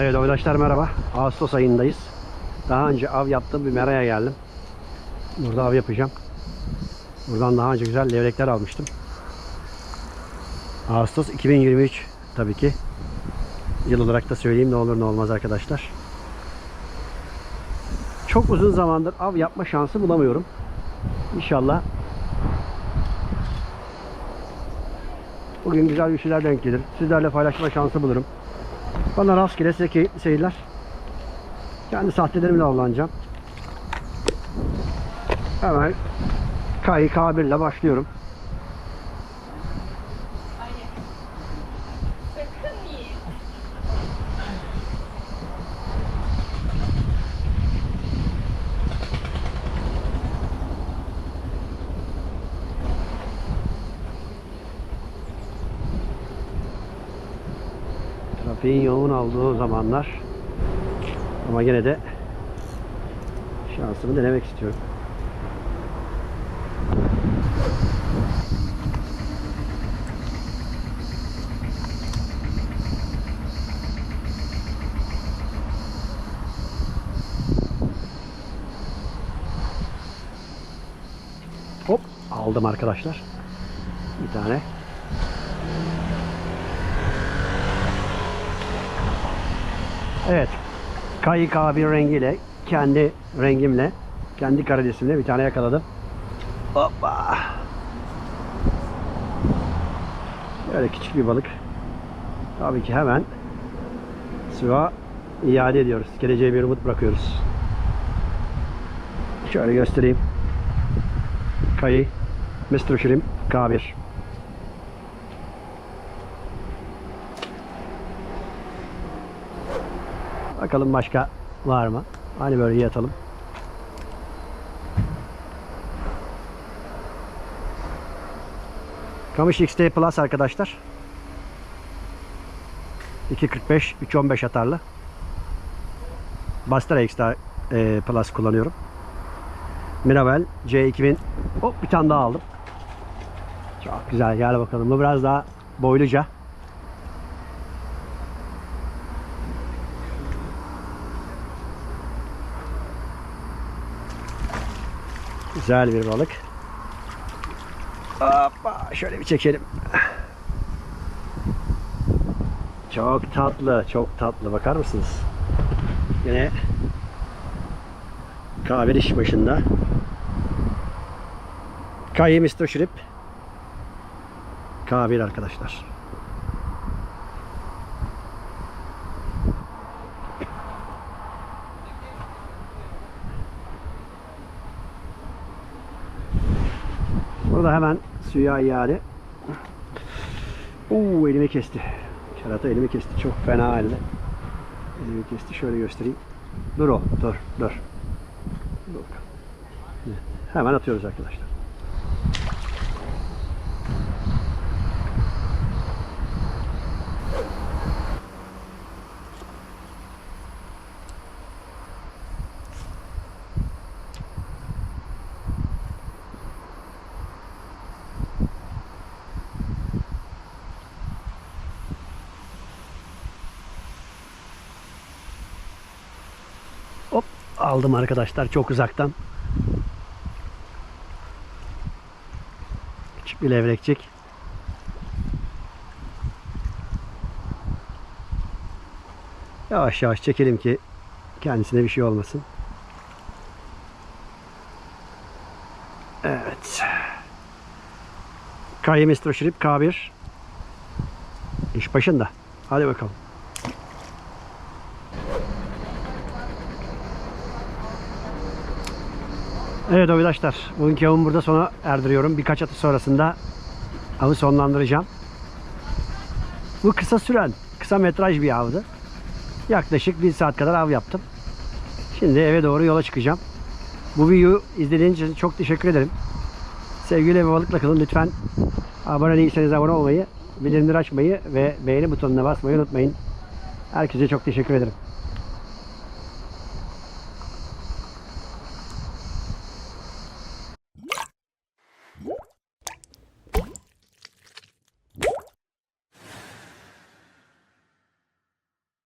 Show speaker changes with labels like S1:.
S1: Evet arkadaşlar merhaba. Ağustos ayındayız. Daha önce av yaptığım bir meraya geldim. Burada av yapacağım. Buradan daha önce güzel levrekler almıştım. Ağustos 2023 tabii ki. Yıl olarak da söyleyeyim ne olur ne olmaz arkadaşlar. Çok uzun zamandır av yapma şansı bulamıyorum. İnşallah bugün güzel bir şeyler denk gelir. Sizlerle paylaşma şansı bulurum. Bana rastgele size keyifli seyirler. Kendi sahtelerimle avlanacağım. Hemen Kayı K1 ile başlıyorum. Trafiğin yoğun olduğu zamanlar ama gene de şansımı denemek istiyorum. Hop aldım arkadaşlar. Bir tane. Evet. Kayık abi rengiyle, kendi rengimle, kendi karidesimle bir tane yakaladım. Hoppa. Böyle küçük bir balık. Tabii ki hemen suya iade ediyoruz. Geleceğe bir umut bırakıyoruz. Şöyle göstereyim. Kayı Mr. Shrimp K1. Bakalım başka var mı? Hani böyle yatalım. Kamış XT Plus arkadaşlar. 2.45 3.15 atarlı. Bastera Extra e, Plus kullanıyorum. Miravel C2000 hop bir tane daha aldım. Çok güzel gel bakalım. Bu biraz daha boyluca. Güzel bir balık. Hoppa, şöyle bir çekelim. Çok tatlı, çok tatlı. Bakar mısınız? Yine kahve iş başında. Kayı Mr. Shrimp. K1 arkadaşlar. Burada hemen suya iade. Oo elimi kesti. Kerata elimi kesti. Çok fena halde. Elimi kesti. Şöyle göstereyim. Dur o. Dur. Dur. Dur. Hemen atıyoruz arkadaşlar. Hop aldım arkadaşlar çok uzaktan. Küçük bir levrekçik. Yavaş yavaş çekelim ki kendisine bir şey olmasın. Evet. Kayı Mr. Shrimp K1 İş başında. Hadi bakalım. Evet arkadaşlar, bugünkü avımı burada sona erdiriyorum. Birkaç atış sonrasında avı sonlandıracağım. Bu kısa süren, kısa metraj bir avdı. Yaklaşık bir saat kadar av yaptım. Şimdi eve doğru yola çıkacağım. Bu videoyu izlediğiniz için çok teşekkür ederim. Sevgiyle ve balıkla kalın. Lütfen abone değilseniz abone olmayı, bildirimleri açmayı ve beğeni butonuna basmayı unutmayın. Herkese çok teşekkür ederim.